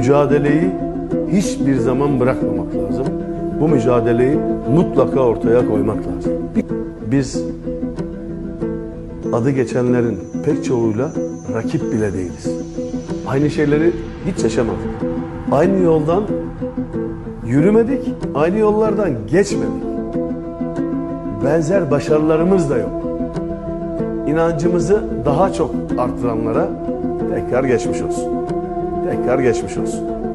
mücadeleyi hiçbir zaman bırakmamak lazım. Bu mücadeleyi mutlaka ortaya koymak lazım. Biz adı geçenlerin pek çoğuyla rakip bile değiliz. Aynı şeyleri hiç yaşamadık. Aynı yoldan yürümedik, aynı yollardan geçmedik. Benzer başarılarımız da yok. İnancımızı daha çok arttıranlara tekrar geçmiş olsun. Tekrar geçmiş olsun.